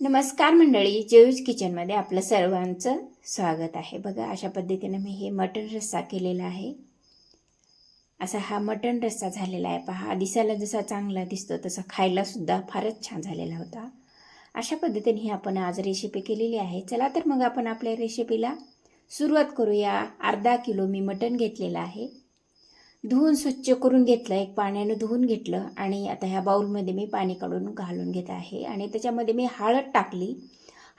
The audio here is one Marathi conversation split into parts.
नमस्कार मंडळी जेयूज किचनमध्ये आपलं सर्वांचं स्वागत आहे. बघा अशा पद्धतीनं मी हे मटण रस्सा केलेला आहे. असा हा मटण रस्सा झालेला आहे. पहा दिसायला जसा चांगला दिसतो तसा खायलासुद्धा फारच छान झालेला होता. अशा पद्धतीने ही आपण आज रेसिपी केलेली आहे. चला तर मग आपण आपल्या रेसिपीला सुरुवात करूया. अर्धा किलो मी मटण घेतलेलं आहे. धुवून स्वच्छ करून घेतलं एक पाण्यानं धुवून घेतलं आणि आता ह्या बाऊलमध्ये मी पाणी काढून घालून घेत आहे आणि त्याच्यामध्ये मी हळद टाकली.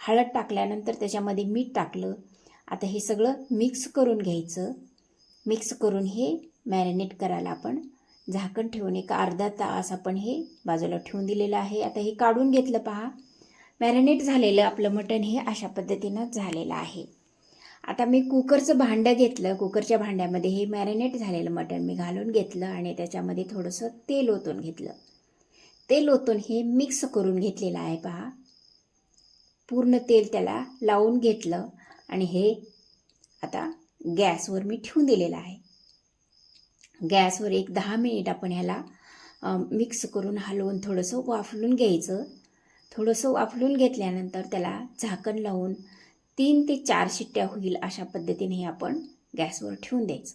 हळद टाकल्यानंतर त्याच्यामध्ये मीठ टाकलं. आता हे सगळं मिक्स करून घ्यायचं. मिक्स करून हे मॅरिनेट करायला आपण झाकण ठेवून एक अर्धा तास आपण हे बाजूला ठेवून दिलेलं आहे. आता हे काढून घेतलं पहा. मॅरिनेट झालेलं आपलं मटण हे अशा पद्धतीनं झालेलं आहे. आता मी कुकरचं भांडं घेतलं. कुकरच्या भांड्यामध्ये हे मॅरिनेट झालेलं मटण मी घालून घेतलं आणि त्याच्यामध्ये थोडंसं तेल ओतून घेतलं. तेल ओतून हे मिक्स करून घेतलेलं आहे पहा. पूर्ण तेल त्याला लावून घेतलं आणि हे आता गॅसवर मी ठेवून दिलेलं आहे. गॅसवर एक दहा मिनिट आपण ह्याला मिक्स करून हलवून थोडंसं वाफलून घ्यायचं. थोडंसं वाफलून घेतल्यानंतर त्याला झाकण लावून तीन ते चार शिट्ट्या होईल अशा पद्धतीने हे आपण गॅसवर ठेवून द्यायचं.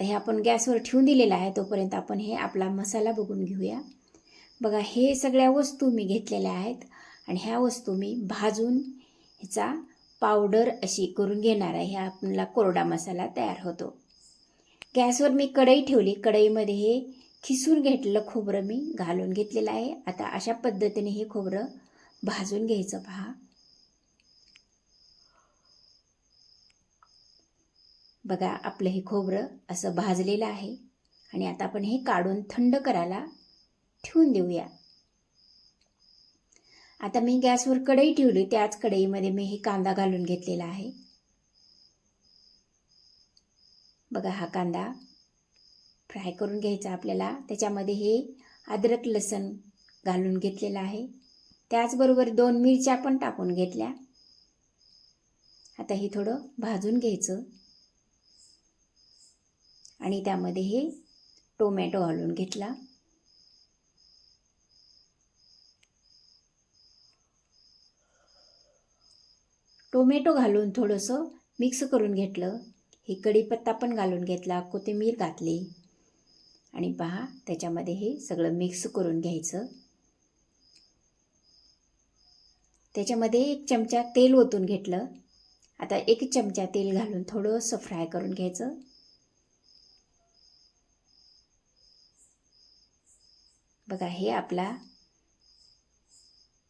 तर हे आपण गॅसवर ठेवून दिलेलं आहे तोपर्यंत आपण हे आपला मसाला बघून घेऊया. बघा हे सगळ्या वस्तू मी घेतलेल्या आहेत आणि ह्या वस्तू मी भाजून ह्याचा पावडर अशी करून घेणार आहे. ह्या आपला कोरडा मसाला तयार होतो. गॅसवर मी कढई ठेवली. कढईमध्ये हे खिसून घेतलेलं खोबरं मी घालून घेतलेलं आहे. आता अशा पद्धतीने हे खोबरं भाजून घ्यायचं पहा. बघा आपलं हे खोबरं असं भाजलेलं आहे. आणि आता आपण हे काढून थंड करायला ठेवून देऊया. आता मी गॅसवर कढई ठेवली त्याच कढईमध्ये मी हे कांदा घालून घेतलेला आहे. बघा हा कांदा फ्राय करून घ्यायचा आपल्याला. त्याच्यामध्ये हे अद्रक लसण घालून घेतलेलं आहे. त्याचबरोबर दोन मिरच्या पण टाकून घेतल्या. आता हे थोडं भाजून घ्यायचं. आणि त्यामध्ये हे टोमॅटो घालून घेतला. टोमॅटो घालून थोडंसं मिक्स करून घेतलं. हे कढीपत्ता पण घालून घेतला कोथिंबीर घातली. आणि पहा त्याच्यामध्ये हे सगळं मिक्स करून घ्यायचं. त्याच्यामध्ये एक चमचा तेल ओतून घेतलं. आता एक चमचा तेल घालून थोडंसं फ्राय करून घ्यायचं. बघा हे आपला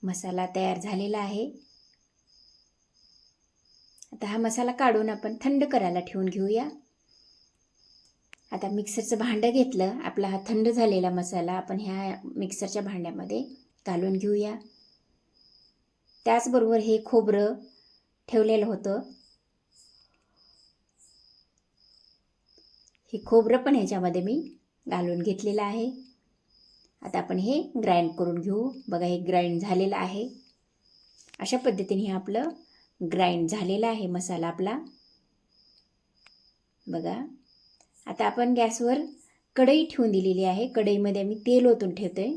मसाला तयार झालेला आहे. आता हा मसाला काढून आपण थंड करायला ठेवून घेऊया. आता मिक्सरचं भांडं घेतलं आपला हा थंड झालेला मसाला आपण ह्या मिक्सरच्या भांड्यामध्ये घालून घेऊया. त्याचबरोबर हे खोबरं ठेवलेलं होतं. हे खोबरं पण ह्याच्यामध्ये मी घालून घेतलेलं आहे. आता आपण हे ग्राइंड करून घेऊ. बघा हे ग्राइंड झालेलं आहे. अशा पद्धतीने हे आपलं ग्राइंड झालेला आहे मसाला आपला. बघा आता आपण गॅसवर कढई ठेवून दिलेली आहे. कढईमध्ये मी तेल ओतून आहे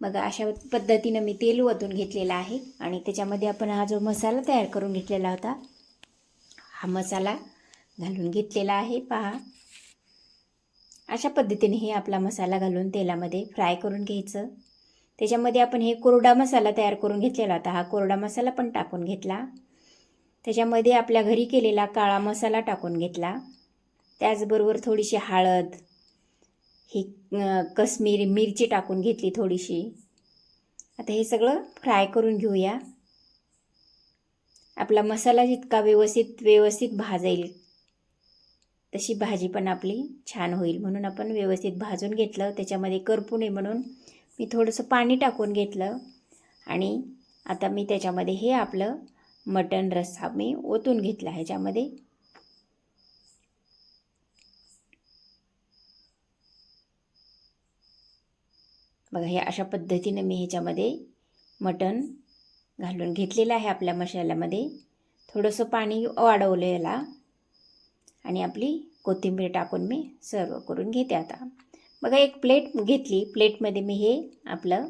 बघा अशा पद्धतीनं मी तेल ओतून घेतलेला आहे आणि त्याच्यामध्ये आपण हा जो मसाला तयार करून घेतलेला होता हा मसाला घालून घेतलेला आहे. पहा. अशा पद्धतीने हे आपला मसाला घालून तेलामध्ये फ्राय करून घ्यायचं. त्याच्यामध्ये आपण हे कोरडा मसाला तयार करून घेतलेला होता. हा कोरडा मसाला पण टाकून घेतला. त्याच्यामध्ये आपल्या घरी केलेला काळा मसाला टाकून घेतला. त्याचबरोबर थोडीशी हळद ही कश्मीरी मिरची टाकून घेतली थोडीशी. आता हे सगळं फ्राय करून घेऊया. आपला मसाला जितका व्यवस्थित व्यवस्थित भाजेल तशी भाजी पण आपली छान होईल. म्हणून आपण व्यवस्थित भाजून घेतलं. त्याच्यामध्ये करपू नये म्हणून मी थोडंसं पाणी टाकून घेतलं. आणि आता मी त्याच्यामध्ये हे आपलं मटण रस्सा मी ओतून घेतला ह्याच्यामध्ये बघा हे अशा पद्धतीनं मी ह्याच्यामध्ये मटण घालून घेतलेलं आहे आपल्या मसाल्यामध्ये. थोडंसं पाणी वाढवलं याला. आणि आपली कोथिंबीर टाकून मी सर्व करून घेते आता. बघा एक प्लेट घेतली. प्लेटमध्ये मी हे आपलं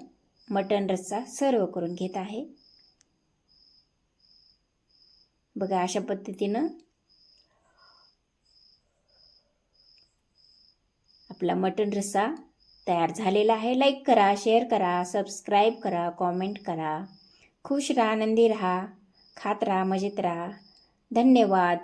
मटण रस्सा सर्व करून घेत आहे. बघा अशा पद्धतीनं आपला मटण रस्सा तयार झालेला आहे. लाईक करा शेअर करा सबस्क्राईब करा कॉमेंट करा. खुश राहा आनंदी राहा खात राहा मजेत राहा. धन्यवाद.